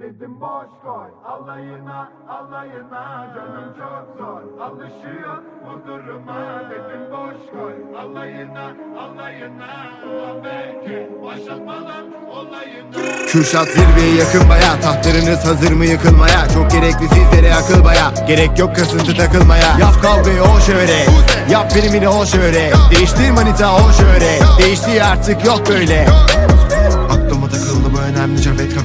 Dedim boş koy alayına alayına canım çok zor. Alışıyor bu duruma Dedim boş koy. Alayına alayına Ulan belki başlatmalar olayına Kürşat zirveye yakın baya Tahtlarınız hazır mı yıkılmaya? Çok gerekli sizlere akıl baya. Gerek yok kasıntı takılmaya. Yap kavgayı o şöyle Yap primini o şöyle Değiştir manita o şöyle Değişti artık yok böyle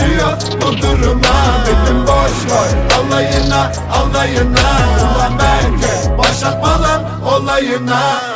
alışıyor bu duruma. Dedim boş koy alayına alayına. Ulan belki başlatmalar olayına